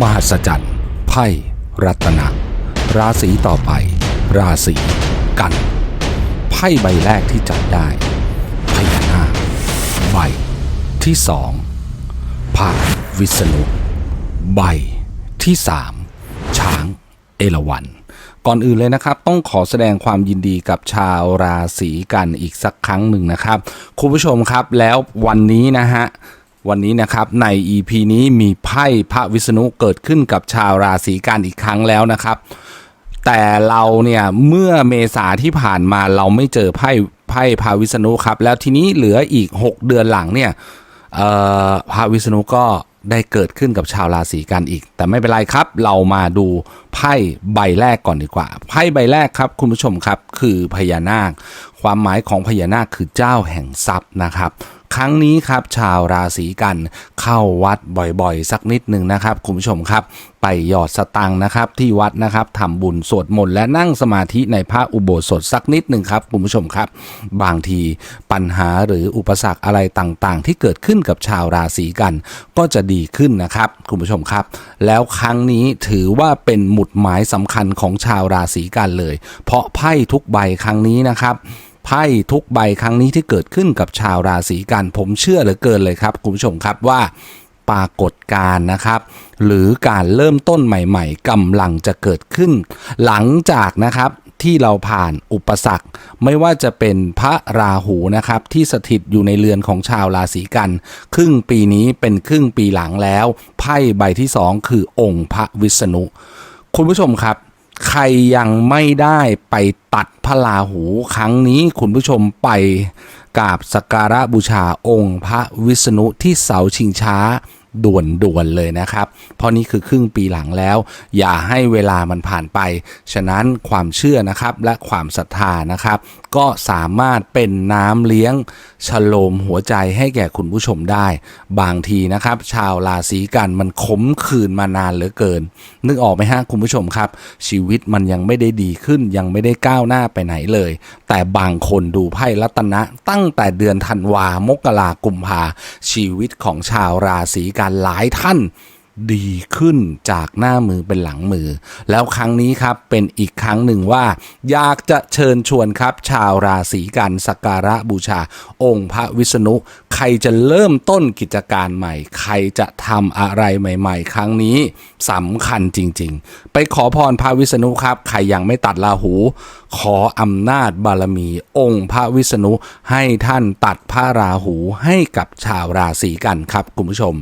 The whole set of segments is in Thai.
มหัศจรรย์ ไพ่ รัตนะ ราศีต่อไป ราศีกัน ไพ่ใบแรกที่จับได้พญานาคใบที่สองพระวิษณุใบที่สามช้างเอราวัณก่อนอื่นเลยนะครับ ต้องขอแสดงความยินดีกับชาวราศีกันอีกสักครั้งหนึ่งนะครับ คุณผู้ชมครับแล้ววันนี้นะฮะ วันนี้นะครับใน EP นี้มีไพ่พระวิษณุเกิดขึ้นกับชาวราศีกันอีกครั้งแล้วนะครับ แต่เราเนี่ยเมื่อเมษาที่ผ่านมาเราไม่เจอไพ่ไพ่พระวิษณุครับ แล้วทีนี้เหลืออีก 6 เดือนหลังเนี่ยพระวิษณุก็ ได้เกิดขึ้นกับชาวราศีกันอีก แต่ไม่เป็นไรครับ เรามาดูไพ่ใบแรกก่อนดีกว่า ไพ่ใบแรกครับ คุณผู้ชมครับ คือพญานาค ความหมายของพญานาคคือเจ้าแห่งทรัพย์นะครับครั้งนี้ครับชาวราศีกันเข้าวัดบ่อยๆ สักนิดหนึ่งนะครับคุณผู้ชมครับ ไปหยอดสตังค์นะครับที่วัดนะครับทำบุญสวดมนต์และนั่งสมาธิในพระอุโบสถสักนิดหนึ่งครับคุณผู้ชมครับ บางทีปัญหาหรืออุปสรรคอะไรต่างๆ ที่เกิดขึ้นกับชาวราศีกัน ก็จะดีขึ้นนะครับ คุณผู้ชมครับ แล้วครั้งนี้ถือว่าเป็นหมุดหมายสำคัญของชาวราศีกันเลย เพราะไพ่ทุกใบครั้งนี้นะครับไพ่ทุกใบครั้งนี้ที่เกิดขึ้นกับชาวราศีกัน ผมเชื่อเหลือเกินเลยครับคุณผู้ชมครับว่าปรากฏการณ์นะครับ หรือการเริ่มต้นใหม่ ๆกำลังจะเกิดขึ้น หลังจากนะครับ ที่เราผ่านอุปสรรค ไม่ว่าจะเป็นพระราหูนะครับ ที่สถิตอยู่ในเรือนของชาวราศีกัน ครึ่งปีนี้เป็นครึ่งปีหลังแล้วไพ่ใบที่สองคือองค์พระวิษณุ คุณผู้ชมครับ ใครยังไม่ได้ไปตัดพระราหู ครั้งนี้คุณผู้ชมไปกราบสักการะบูชาองค์พระวิษณุที่เสาชิงช้า ด่วนๆเลยนะครับ เพราะนี่คือครึ่งปีหลังแล้ว อย่าให้เวลามันผ่านไป ฉะนั้นความเชื่อนะครับและความศรัทธานะครับ ก็สามารถเป็นน้ำเลี้ยงฉโลมหัวใจให้แก่คุณผู้ชมได้ บางทีนะครับ ชาวราศีกันมันขมขื่นมานานเหลือเกิน นึกออกไหมฮะคุณผู้ชมครับ ชีวิตมันยังไม่ได้ดีขึ้นยังไม่ได้ก้าวหน้าไปไหนเลย แต่บางคนดูไพ่รัตนะ ตั้งแต่เดือนธันวามกรากุมภาชีวิตของชาวราศีกันหลายท่าน ดีขึ้นจากหน้ามือเป็นหลังมือ แล้วครั้งนี้ครับเป็นอีกครั้งหนึ่งว่า อยากจะเชิญชวนครับ ชาวราศีกันสักการะบูชา องค์พระวิษณุ ใครจะเริ่มต้นกิจการใหม่ ใครจะทำอะไรใหม่ ๆ ครั้งนี้สำคัญจริง ๆ ไปขอพรพระวิษณุครับ ใครยังไม่ตัดราหู ขออำนาจบารมี องค์พระวิษณุให้ท่านตัดพระราหูให้กับชาวราศีกันครับคุณผู้ชม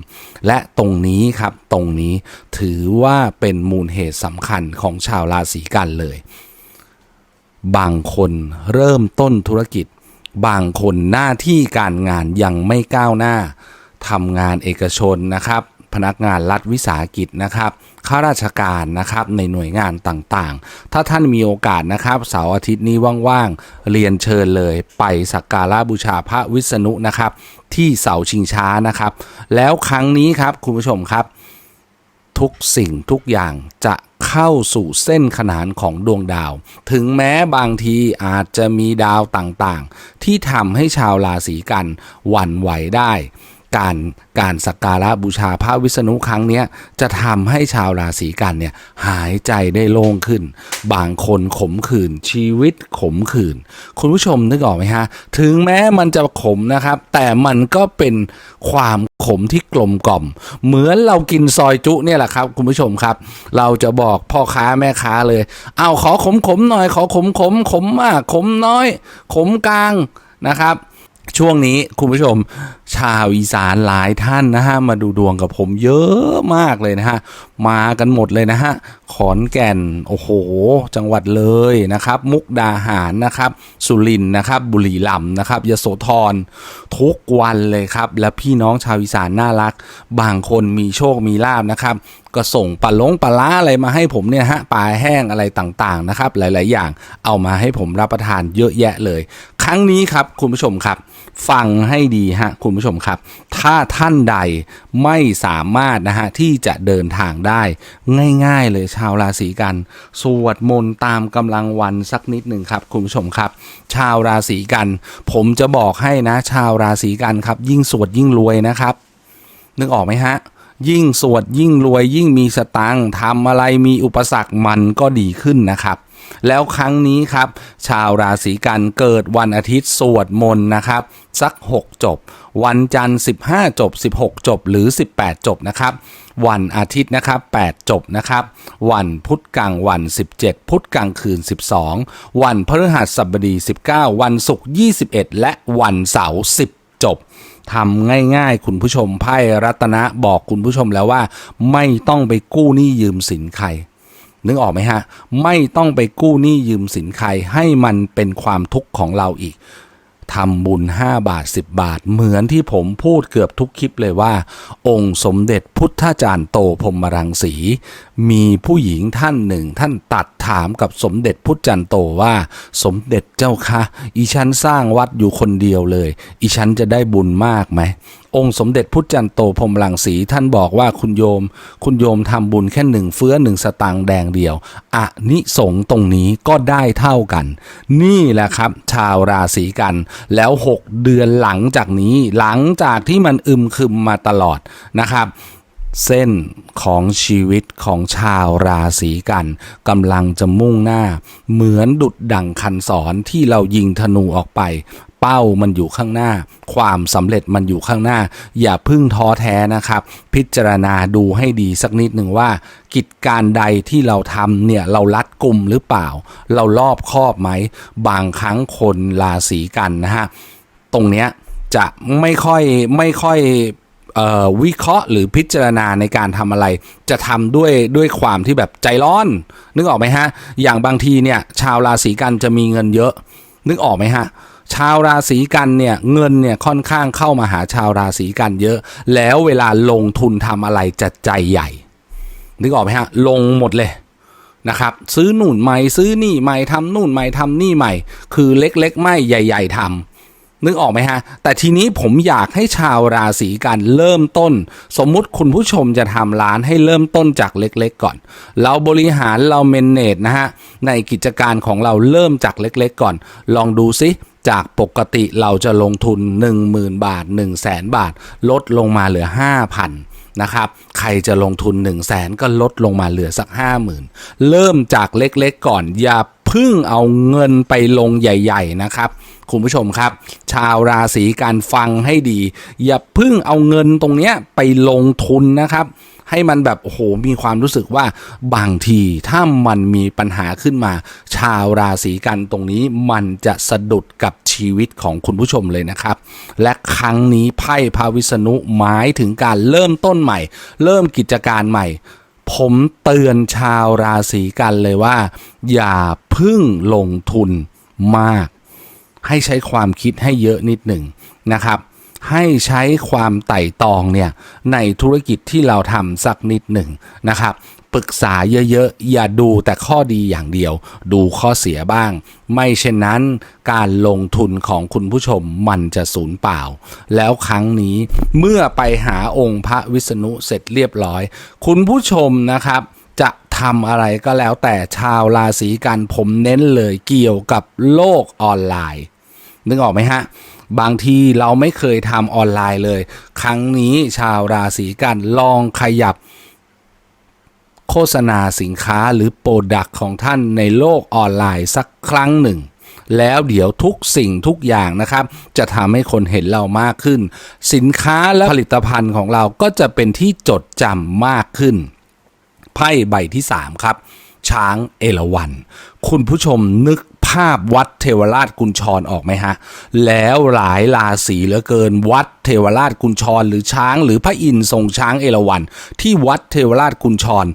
และตรงนี้ครับตรงนี้ ถือว่าเป็นมูลเหตุสำคัญของชาวราศีกันเลย บางคนเริ่มต้นธุรกิจ บางคนหน้าที่การงานยังไม่ก้าวหน้าทำงานเอกชนนะครับ พนักงานรัฐวิสาหกิจนะครับข้าราชการนะครับในหน่วยงานต่างๆ ถ้าท่านมีโอกาสนะครับเสาร์อาทิตย์นี้ว่างๆ เรียนเชิญเลยไปสักการะบูชาพระวิษณุนะครับ ที่เสาชิงช้านะครับ แล้วครั้งนี้ครับคุณผู้ชมครับ ทุกสิ่งทุกอย่างจะเข้าสู่เส้นขนานของดวงดาว ถึงแม้บางทีอาจจะมีดาวต่างๆ ที่ทำให้ชาวราศีกันหวั่นไหวได้ การการสักการะบูชาพระวิษณุครั้งนี้จะทำให้ชาวราศีกันเนี่ยหายใจได้โล่งขึ้น บางคนขมขื่นชีวิตขมขื่นคุณผู้ชมนึกออกไหมฮะ ถึงแม้มันจะขมนะครับ แต่มันก็เป็นความขมที่กลมกล่อม เหมือนเรากินซอยจุเนี่ยแหละครับ คุณผู้ชมครับ เราจะบอกพ่อค้าแม่ค้าเลยเอาขอขมขมหน่อยขอขมขมขมมากขมน้อย ขมกลางนะครับ ช่วงนี้คุณผู้ชมชาวอีสานหลายท่านนะฮะมาดูดวงกับผมเยอะมากเลยนะฮะมากันหมดเลยนะฮะขอนแก่นโอ้โห จังหวัดเลยนะครับ มุกดาหารนะครับ สุรินทร์นะครับบุรีรัมย์นะครับยโสธรทุกวันเลยครับ และพี่น้องชาวอีสานน่ารัก บางคนมีโชคมีลาบนะครับ ก็ส่งปลาลงปลาล้าอะไรมาให้ผมเนี่ยฮะปลาแห้งอะไรต่างๆนะครับ หลาย ๆ อย่างเอามาให้ผมรับประทานเยอะแยะเลย ครั้งนี้ครับคุณผู้ชมครับ ฟังให้ดีฮะคุณผู้ชมครับ ถ้าท่านใดไม่สามารถนะฮะที่จะเดินทางได้ง่าย ๆ เลยชาวราศีกัน สวดมนต์ตามกำลังวันสักนิดหนึ่งครับคุณผู้ชมครับ ชาวราศีกัน ผมจะบอกให้นะ ชาวราศีกันครับ ยิ่งสวดยิ่งรวยนะครับ นึกออกไหมฮะ ยิ่งสวดยิ่งรวยยิ่งมีสตังค์ทำอะไรมีอุปสรรคมันก็ดีขึ้นนะครับ แล้วครั้งนี้ครับ ชาวราศีกันเกิดวันอาทิตย์สวดมนต์นะครับ สัก 6 จบ วันจันทร์ 15 จบ 16 จบ หรือ 18 จบนะครับ วันอาทิตย์นะครับ 8 จบนะครับ วันพุธกลางวัน 17 พุธกลางคืน 12 วันพฤหัสบดี 19 วันศุกร์21 และวันเสาร์10จบ ทำง่ายๆ คุณผู้ชมไพ่รัตนะบอกคุณผู้ชมแล้วว่า ไม่ต้องไปกู้หนี้ยืมสินใครนึกออกไหมฮะ ไม่ต้องไปกู้หนี้ยืมสินใครให้มันเป็นความทุกข์ของเราอีกทำบุญ 5 บาท 10 บาท เหมือนที่ผมพูดเกือบทุกคลิปเลยว่า องค์สมเด็จพุทธาจารย์โตพรมรังสี มีผู้หญิงท่านหนึ่ง ท่านตัดถามกับสมเด็จพุทธจารย์โตว่า สมเด็จเจ้าคะอีฉันสร้างวัดอยู่คนเดียวเลย อีฉันจะได้บุญมากไหมองค์สมเด็จพุทธจันโตพรหมรังสีท่านบอกว่าคุณโยม คุณโยมทำบุญแค่หนึ่งเฟื้อหนึ่งสตางค์แดงเดียวอะนิสงส์ตรงนี้ก็ได้เท่ากัน นี่แหละครับ ชาวราศีกัน แล้ว 6 เดือนหลังจากนี้หลังจากที่มันอึมครึมมาตลอดนะครับ เส้นของชีวิตของชาวราศีกันกำลังจะมุ่งหน้า เหมือนดุดดั่งคันศรที่เรายิงธนูออกไป เป้ามันอยู่ข้างหน้า ความสำเร็จมันอยู่ข้างหน้า อย่าพึ่งท้อแท้นะครับ พิจารณาดูให้ดีสักนิดหนึ่งว่า กิจการใดที่เราทำเนี่ยเรารัดกลุ่มหรือเปล่า เรารอบคอบไหม บางครั้งคนราศีกันนะฮะตรงเนี้ยจะไม่ค่อยไม่ค่อย วิเคราะห์หรือพิจารณาในการทำอะไร จะทำด้วยด้วยความที่แบบใจร้อน นึกออกไหมฮะ อย่างบางทีเนี่ย ชาวราศีกันจะมีเงินเยอะ นึกออกไหมฮะ ชาวราศีกันเนี่ยเงินเนี่ยค่อนข้างเข้ามาหาชาวราศีกันเยอะ แล้วเวลาลงทุนทำอะไรจะใจใหญ่ นึกออกไหมฮะ ลงหมดเลยนะครับ ซื้อนู่นใหม่ซื้อนี่ใหม่ทำนู่นใหม่ทำนี่ใหม่ คือเล็กๆ ไม่ใหญ่ ๆทำ นึกออกไหมฮะ แต่ทีนี้ผมอยากให้ชาวราศีกันเริ่มต้น สมมุติคุณผู้ชมจะทำร้านให้เริ่มต้นจากเล็กๆก่อน เราบริหารเราเมนเนจนะฮะ ในกิจการของเราเริ่มจากเล็กๆก่อน ลองดูซิจากปกติเราจะลงทุน 10,000 บาท 1 0 0 0 0แบาท ลดลงมาเหลือ 5,000นะครับ ใครจะลงทุน 1 0 0 0 0แสนก็ลดลงมาเหลือสัก 50,000 เริ่มจากเล็กๆก่อน อย่าพึ่งเอาเงินไปลงใหญ่ ๆ นะครับ คุณผู้ชมครับ ชาวราศีการฟังให้ดี อย่าเพึ่งเอาเงินตรงเนี้ยไปลงทุนนะครับ ให้มันแบบโอ้โหมีความรู้สึกว่าบางทีถ้ามันมีปัญหาขึ้นมา ชาวราศีกันตรงนี้มันจะสะดุดกับชีวิตของคุณผู้ชมเลยนะครับ และครั้งนี้ไพ่พาวิษณุหมายถึงการเริ่มต้นใหม่ เริ่มกิจการใหม่ผมเตือนชาวราศีกันเลยว่า อย่าพึ่งลงทุนมาก ให้ใช้ความคิดให้เยอะนิดหนึ่งนะครับ ให้ใช้ความไต่ตองเนี่ยในธุรกิจที่เราทำสักนิดหนึ่งนะครับปรึกษาเยอะๆ อย่าดูแต่ข้อดีอย่างเดียว ดูข้อเสียบ้าง ไม่เช่นนั้นการลงทุนของคุณผู้ชมมันจะสูญเปล่า แล้วครั้งนี้เมื่อไปหาองค์พระวิษณุเสร็จเรียบร้อย คุณผู้ชมนะครับ จะทำอะไรก็แล้วแต่ชาวราศีกันผมเน้นเลยเกี่ยวกับโลกออนไลน์ นึกออกไหมฮะ บางทีเราไม่เคยทำออนไลน์เลย ครั้งนี้ชาวราศีกันลองขยับโฆษณาสินค้าหรือโปรดักต์ของท่านในโลกออนไลน์สักครั้งหนึ่ง แล้วเดี๋ยวทุกสิ่งทุกอย่างนะครับ จะทำให้คนเห็นเรามากขึ้น สินค้าและผลิตภัณฑ์ของเราก็จะเป็นที่จดจำมากขึ้น ไพ่ใบที่ 3 ครับ ช้างเอราวัณคุณผู้ชมนึกภาพวัดเทวราชกุญชรออกไหมฮะ แล้วหลายราศีเหลือเกิน วัดเทวราชกุญชรหรือช้าง หรือพระอินทร์ทรงช้างเอราวัณที่วัดเทวราชกุญชร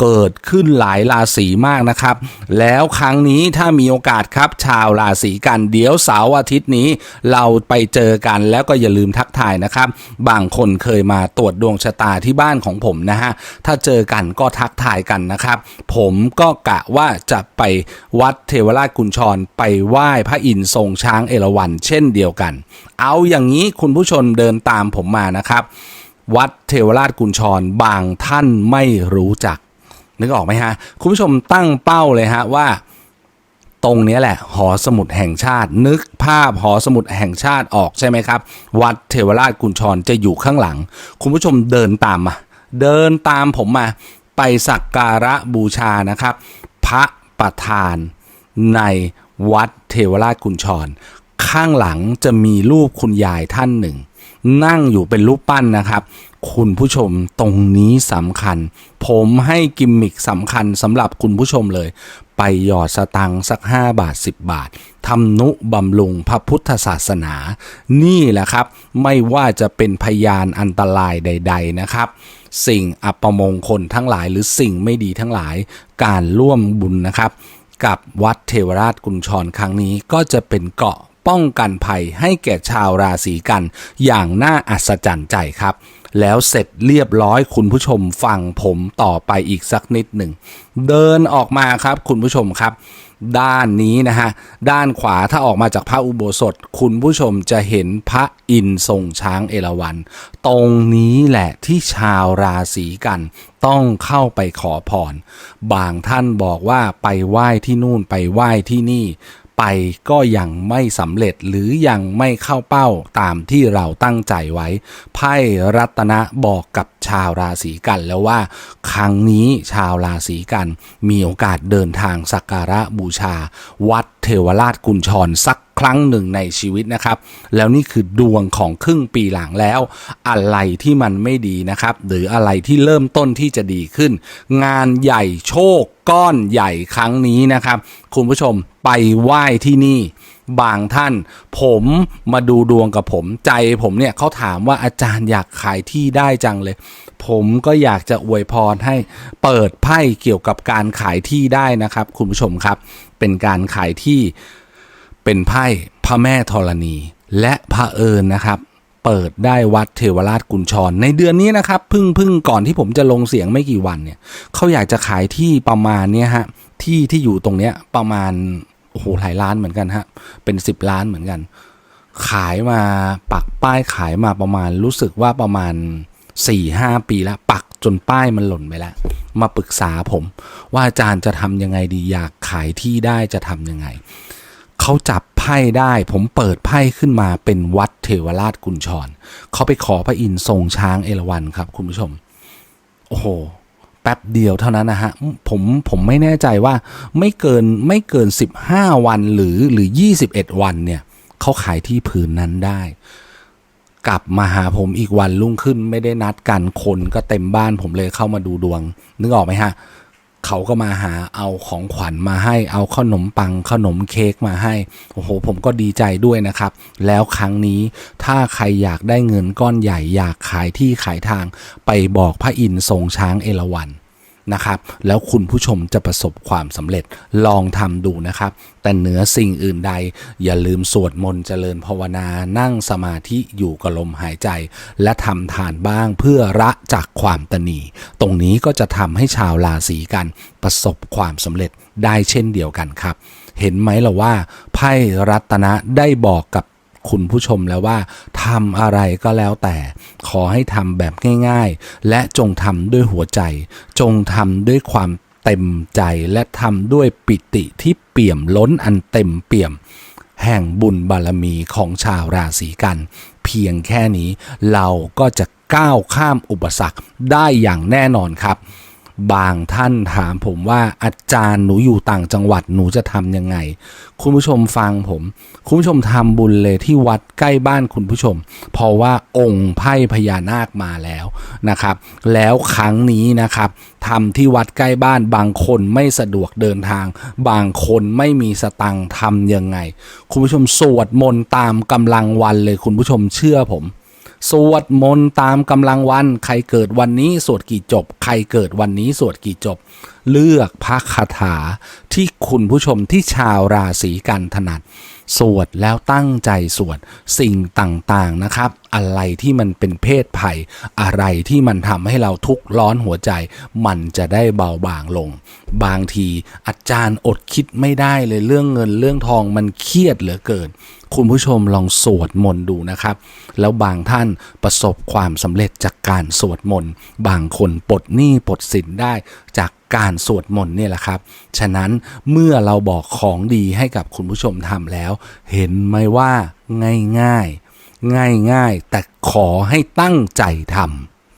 เกิดขึ้นหลายราศีมากนะครับ แล้วครั้งนี้ถ้ามีโอกาสครับ ชาวราศีกันเดี๋ยวเสาร์อาทิตย์นี้ เราไปเจอกันแล้วก็อย่าลืมทักทายนะครับ บางคนเคยมาตรวจดวงชะตาที่บ้านของผมนะฮะ ถ้าเจอกันก็ทักทายกันนะครับ ผมก็กะว่าจะไปวัดเทวราชกุญชร ไปไหว้พระอินทร์ทรงช้างเอราวัณเช่นเดียวกัน เอาอย่างนี้คุณผู้ชมเดินตามผมมานะครับ วัดเทวราชกุญชรบางท่านไม่รู้จัก นึกออกไหมฮะ คุณผู้ชมตั้งเป้าเลยฮะว่าตรงนี้แหละหอสมุดแห่งชาติ นึกภาพหอสมุดแห่งชาติออกใช่ไหมครับ วัดเทวราชกุญชรจะอยู่ข้างหลัง คุณผู้ชมเดินตามมาเดินตามผมมาไปสักการะบูชานะครับ พระประธานในวัดเทวราชกุญชร ข้างหลังจะมีรูปคุณยายท่านหนึ่ง นั่งอยู่เป็นรูปปั้นนะครับ คุณผู้ชมตรงนี้สำคัญ ผมให้กิมมิคสำคัญสำหรับคุณผู้ชมเลย ไปหยอดสตังค์สัก 5 บาท 10 บาททำนุบำรุงพระพุทธศาสนา นี่แหละครับ ไม่ว่าจะเป็นพยานอันตรายใด ๆ นะครับ สิ่งอัปมงคลทั้งหลายหรือสิ่งไม่ดีทั้งหลายการร่วมบุญนะครับ กับวัดเทวราชกุญชรครั้งนี้ก็จะเป็นเกาะ ป้องกันภัยให้แก่ชาวราศีกัน อย่างน่าอัศจรรย์ใจครับ แล้วเสร็จเรียบร้อยคุณผู้ชมฟังผมต่อไปอีกสักนิดหนึ่ง เดินออกมาครับคุณผู้ชมครับ ด้านนี้นะฮะ ด้านขวาถ้าออกมาจากพระอุโบสถ คุณผู้ชมจะเห็นพระอินทร์ทรงช้างเอราวัณตรงนี้แหละที่ชาวราศีกันต้องเข้าไปขอพรบางท่านบอกว่าไปไหว้ที่นู่นไปไหว้ที่นี่ ไปก็ยังไม่สำเร็จหรือยังไม่เข้าเป้าตามที่เราตั้งใจไว้ ไพ่รัตนะบอกกับชาวราศีกันแล้วว่า ครั้งนี้ชาวราศีกันมีโอกาสเดินทางสักการะบูชา วัดเทวราชกุญชรสักครั้งหนึ่งในชีวิตนะครับ แล้วนี่คือดวงของครึ่งปีหลังแล้ว อะไรที่มันไม่ดีนะครับ หรืออะไรที่เริ่มต้นที่จะดีขึ้น งานใหญ่โชคก้อนใหญ่ครั้งนี้นะครับ คุณผู้ชม ไปไหว้ที่นี่ บางท่าน ผมมาดูดวงกับผมใจผมเนี่ยเขาถามว่าอาจารย์อยากขายที่ได้จังเลย ผมก็อยากจะอวยพรให้เปิดไพ่เกี่ยวกับการขายที่ได้นะครับ คุณผู้ชมครับ เป็นการขายที่เป็นไพ่พระแม่ธรณี และพระเอิญนะครับเปิดได้วัดเทวราชกุญชร ในเดือนนี้นะครับพึ่งพึ่งก่อนที่ผมจะลงเสียงไม่กี่วันเนี่ยเขาอยากจะขายที่ประมาณเนี้ยฮะที่ที่อยู่ตรงเนี้ยประมาณ โอ้โหหลายล้านเหมือนกันฮะ เป็นสิบล้านเหมือนกัน ขายมาปักป้ายขายมาประมาณรู้สึกว่าประมาณ4ี่ห้าปีแล้ว ปักจนป้ายมันหล่นไปแล้ว มาปรึกษาผม ว่าอาจารย์จะทำยังไงดี อยากขายที่ได้จะทำยังไง เขาจับไพ่ได้ ผมเปิดไพ่ขึ้นมาเป็นวัดเทวราชกุญชรเขาไปขอพระอินทร์ทรงช้างเอราวัณครับ คุณผู้ชม โอ้โห แป๊บเดียวเท่านั้นนะฮะผมผมไม่แน่ใจว่าไม่เกินไม่เกิน 15 วันหรือหรือ 21 วันเนี่ยเขาขายที่ผืนนั้นได้ กลับมาหาผมอีกวันรุ่งขึ้นไม่ได้นัดกันคนก็เต็มบ้านผมเลยเข้ามาดูดวง นึกออกไหมฮะ เขาก็มาหาเอาของขวัญมาให้เอาขนมปังขนมเค้กมาให้ โอ้โห ผมก็ดีใจด้วยนะครับ แล้วครั้งนี้ถ้าใครอยากได้เงินก้อนใหญ่อยากขายที่ขายทางไปบอกพระอินทร์ทรงช้างเอราวัณ นะครับ แล้วคุณผู้ชมจะประสบความสำเร็จลองทำดูนะครับ แต่เหนือสิ่งอื่นใด อย่าลืมสวดมนต์เจริญภาวนานั่งสมาธิอยู่กับลมหายใจ และทำทานบ้างเพื่อระจากความตนี ตรงนี้ก็จะทำให้ชาวราศีกันประสบความสำเร็จได้เช่นเดียวกันครับ เห็นไหมล่ะว่าไพ่รัตนะได้บอกกับ คุณผู้ชมแล้วว่าทำอะไรก็แล้วแต่ขอให้ทำแบบง่าย ๆ และจงทำด้วยหัวใจ จงทำด้วยความเต็มใจและทำด้วยปิติที่เปี่ยมล้นอันเต็มเปี่ยม แห่งบุญบารมีของชาวราศีกัน เพียงแค่นี้เราก็จะก้าวข้ามอุปสรรคได้อย่างแน่นอนครับ บางท่านถามผมว่าอาจารย์หนูอยู่ต่างจังหวัดหนูจะทำยังไง คุณผู้ชมฟังผม คุณผู้ชมทำบุญเลยที่วัดใกล้บ้านคุณผู้ชม เพราะว่าองค์ไพ่พญานาคมาแล้วนะครับ แล้วครั้งนี้นะครับทำที่วัดใกล้บ้านบางคนไม่สะดวกเดินทาง บางคนไม่มีสตังทำยังไง คุณผู้ชมสวดมนต์ตามกำลังวันเลยคุณผู้ชมเชื่อผม สวดมนต์ตามกำลังวัน ใครเกิดวันนี้สวดกี่จบ ใครเกิดวันนี้สวดกี่จบ เลือกพระคาถาที่คุณผู้ชมที่ชาวราศีกันถนัด สวดแล้วตั้งใจสวดสิ่งต่างๆนะครับ อะไรที่มันเป็นเพศภัย อะไรที่มันทำให้เราทุกข์ร้อนหัวใจ มันจะได้เบาบางลง บางทีอาจารย์อดคิดไม่ได้เลยเรื่องเงินเรื่องทองมันเครียดเหลือเกิน คุณผู้ชมลองสวดมนต์ดูนะครับ แล้วบางท่านประสบความสำเร็จจากการสวดมนต์บางคนปลดหนี้ปลดสินได้จากการสวดมนต์เนี่ยแหละครับ ฉะนั้นเมื่อเราบอกของดีให้กับคุณผู้ชมทำแล้ว เห็นไหมว่าง่ายง่ายง่ายง่ายๆ แต่ขอให้ตั้งใจท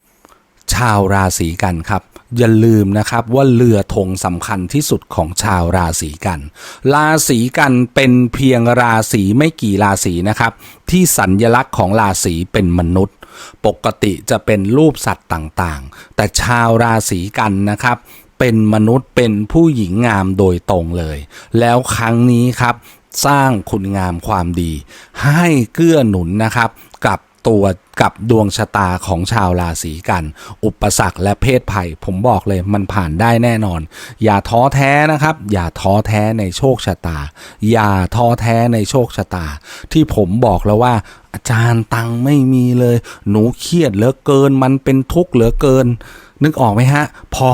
ำชาวราศีกันครับ อย่าลืมนะครับว่าเรือธงสำคัญที่สุดของชาวราศีกัน ราศีกันเป็นเพียงราศีไม่กี่ราศีนะครับ ที่สัญญลักษณ์ของราศีเป็นมนุษย์ ปกติจะเป็นรูปสัตว์ต่างๆ แต่ชาวราศีกันนะครับเป็นมนุษย์เป็นผู้หญิงงามโดยตรงเลย แล้วครั้งนี้ครับ สร้างคุณงามความดี ให้เกื้อหนุนนะครับ กับ ตัวกับดวงชะตาของชาวราศีกัน อุปสรรคและเพศภัย ผมบอกเลยมันผ่านได้แน่นอน อย่าท้อแท้นะครับ อย่าท้อแท้ในโชคชะตา อย่าท้อแท้ในโชคชะตา ที่ผมบอกแล้วว่า อาจารย์ตังไม่มีเลย หนูเครียดเหลือเกิน มันเป็นทุกข์เหลือเกิน นึกออกไหมฮะ พอ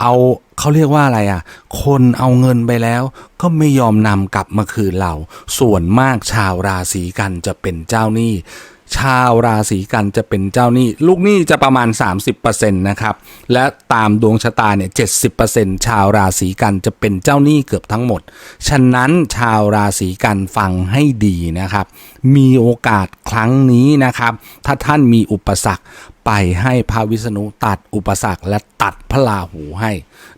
เอาเขาเรียกว่าอะไรอะ คนเอาเงินไปแล้ว ก็ไม่ยอมนำกลับมาคืนเรา ส่วนมากชาวราศีกันจะเป็นเจ้าหนี้ ชาวราศีกันจะเป็นเจ้าหนี้ ลูกหนี้จะประมาณ 30%นะครับและตามดวงชะตาเนี่ย70%ชาวราศีกันจะเป็นเจ้าหนี้เกือบทั้งหมด ฉะนั้นชาวราศีกันฟังให้ดีนะครับ มีโอกาสครั้งนี้นะครับ ถ้าท่านมีอุปสรรคไปให้พระวิษณุตัดอุปสรรคและตัดพระราหูให้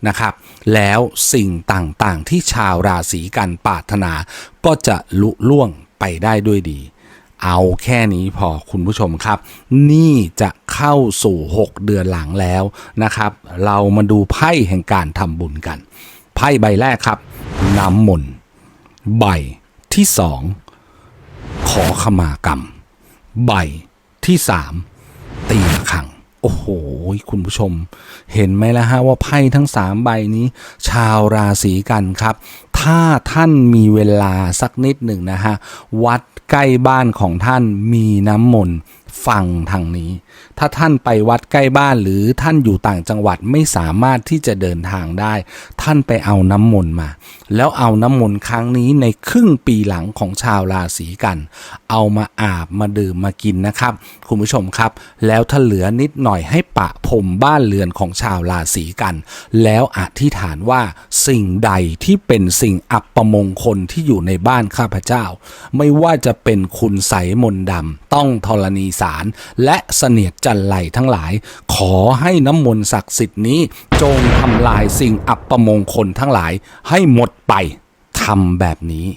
นะครับ แล้วสิ่งต่างๆที่ชาวราศีกันปรารถนาก็จะลุล่วงไปได้ด้วยดี เอาแค่นี้พอคุณผู้ชมครับ นี่จะเข้าสู่ 6 เดือนหลังแล้วนะครับ เรามาดูไพ่แห่งการทำบุญกัน ไพ่ใบแรกครับ น้ำมนต์ใบที่สองขอขมากรรม ใบที่สามตีระฆัง อ้โห คุณผู้ชม เห็นไหมล่ะฮะว่าไพ่ทั้งสามใบนี้ ชาวราศีกันครับ ถ้าท่านมีเวลาสักนิดหนึ่งนะฮะ วัดใกล้บ้านของท่านมีน้ำมนต์ฟังทางนี้ ถ้าท่านไปวัดใกล้บ้านหรือท่านอยู่ต่างจังหวัดไม่สามารถที่จะเดินทางได้ ท่านไปเอาน้ำมนต์มา แล้วเอาน้ำมนต์ครั้งนี้ในครึ่งปีหลังของชาวราศีกัน เอามาอาบมาดื่มมากินนะครับ คุณผู้ชมครับ แล้วถ้าเหลือนิดหน่อยให้ปะพรมบ้านเรือนของชาวราศีกัน แล้วอธิษฐานว่าสิ่งใดที่เป็นสิ่งอัปมงคลที่อยู่ในบ้านข้าพเจ้า ไม่ว่าจะเป็นคุณใสมนดำต้องธรณีสารและเสนียดจันไรทั้งหลาย ขอให้น้ำมนต์ศักดิ์สิทธิ์นี้ จงทำลายสิ่งอัปมงคลทั้งหลายให้หมดไปทำแบบนี้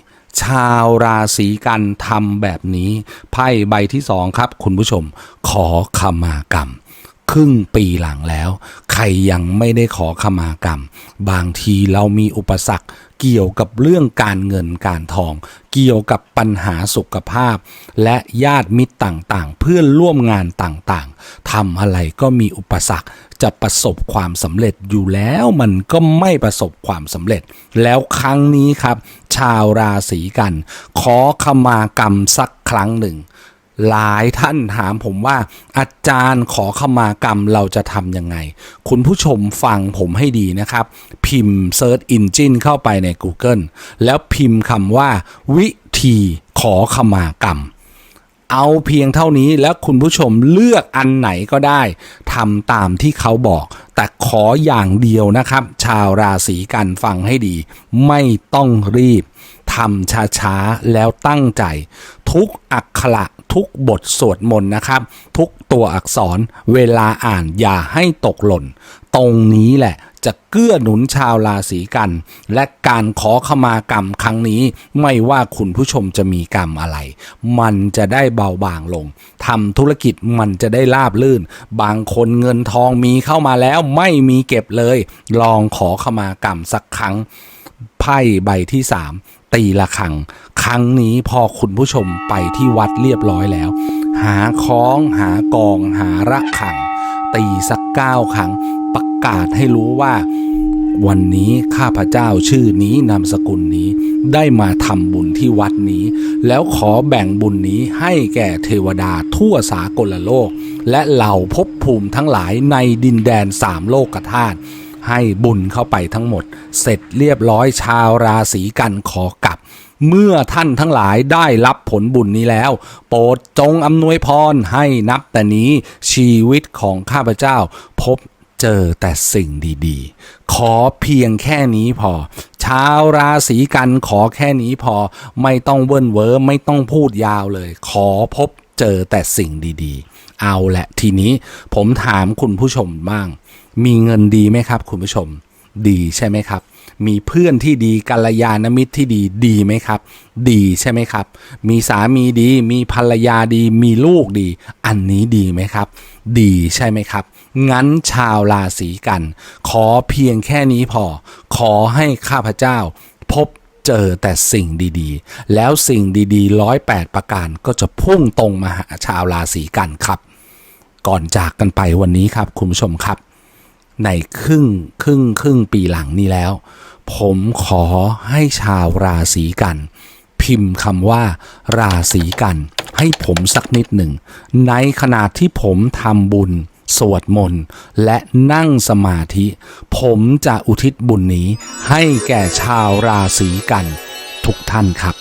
ชาวราศีกันทำแบบนี้ ไพ่ใบที่สองครับ คุณผู้ชม ขอขมากรรม ครึ่งปีหลังแล้ว ใครยังไม่ได้ขอขมากรรม บางทีเรามีอุปสรรคเกี่ยวกับเรื่องการเงินการทอง เกี่ยวกับปัญหาสุขภาพ และญาติมิตรต่างๆ เพื่อนร่วมงานต่างๆทำอะไรก็มีอุปสรรคจะประสบความสำเร็จอยู่แล้วมันก็ไม่ประสบความสำเร็จ แล้วครั้งนี้ครับ ชาวราศีกัน ขอขมากรรมสักครั้งหนึ่ง หลายท่านถามผมว่า อาจารย์ขอขมากรรมเราจะทำยังไง คุณผู้ชมฟังผมให้ดีนะครับ พิมพ์ Search Engine เข้าไปใน Google แล้วพิมพ์คำว่า วิธีขอขมากรรม เอาเพียงเท่านี้แล้วคุณผู้ชมเลือกอันไหนก็ได้ทำตามที่เขาบอก แต่ขออย่างเดียวนะครับ ชาวราศีกันฟังให้ดี ไม่ต้องรีบทำช้าๆ แล้วตั้งใจ ทุกอักขระ ทุกบทสวดมนต์นะครับ ทุกตัวอักษรเวลาอ่านอย่าให้ตกหล่น ตรงนี้แหละจะเกื้อหนุนชาวราศีกัน และการขอขมากรรมครั้งนี้ไม่ว่าคุณผู้ชมจะมีกรรมอะไร มันจะได้เบาบางลงทำธุรกิจมันจะได้ราบลื่น บางคนเงินทองมีเข้ามาแล้วไม่มีเก็บเลย ลองขอขมากรรมสักครั้งไพ่ใบที่สาม ตีละครัง ครั้งนี้พอคุณผู้ชมไปที่วัดเรียบร้อยแล้ว หาคล้องหากองหาระฆัง ตีสักเก้าครั้ง ประกาศให้รู้ว่า วันนี้ข้าพเจ้าชื่อนี้นามสกุลนี้ ได้มาทำบุญที่วัดนี้ แล้วขอแบ่งบุญนี้ให้แก่เทวดาทั่วสากลโลก และเหล่าภพภูมิทั้งหลายในดินแดนสามโลกธาตุ ให้บุญเข้าไปทั้งหมด เสร็จเรียบร้อยชาวราศีกันขอกลับ เมื่อท่านทั้งหลายได้รับผลบุญนี้แล้ว โปรดจงอำนวยพรให้นับแต่นี้ชีวิตของข้าพเจ้า พบเจอแต่สิ่งดีๆ ขอเพียงแค่นี้พอ ชาวราศีกันขอแค่นี้พอ ไม่ต้องเวิ้นเว้อไม่ต้องพูดยาวเลย ขอพบเจอแต่สิ่งดีๆ เอาแหละทีนี้ผมถามคุณผู้ชมบ้าง มีเงินดีไหมครับคุณผู้ชม ดีใช่ไหมครับ มีเพื่อนที่ดีกัลยาณมิตรที่ดีดีไหมครับ ดีใช่ไหมครับ มีสามีดี มีภรรยาดี มีลูกดี อันนี้ดีไหมครับ ดีใช่ไหมครับ งั้นชาวราศีกัน ขอเพียงแค่นี้พอ ขอให้ข้าพเจ้า พบเจอแต่สิ่งดีๆ แล้วสิ่งดีๆร้อยแปดประการก็จะพุ่งตรงมาหาชาวราศีกันครับ ก่อนจากกันไปวันนี้ครับคุณผู้ชมครับ ในครึ่งครึ่งครึ่งปีหลังนี้แล้ว ผมขอให้ชาวราศีกัน พิมพ์คำว่าราศีกัน ให้ผมสักนิดหนึ่ง ในขณะที่ผมทำบุญสวดมนต์และนั่งสมาธิ ผมจะอุทิศบุญนี้ให้แก่ชาวราศีกัน ทุกท่านครับ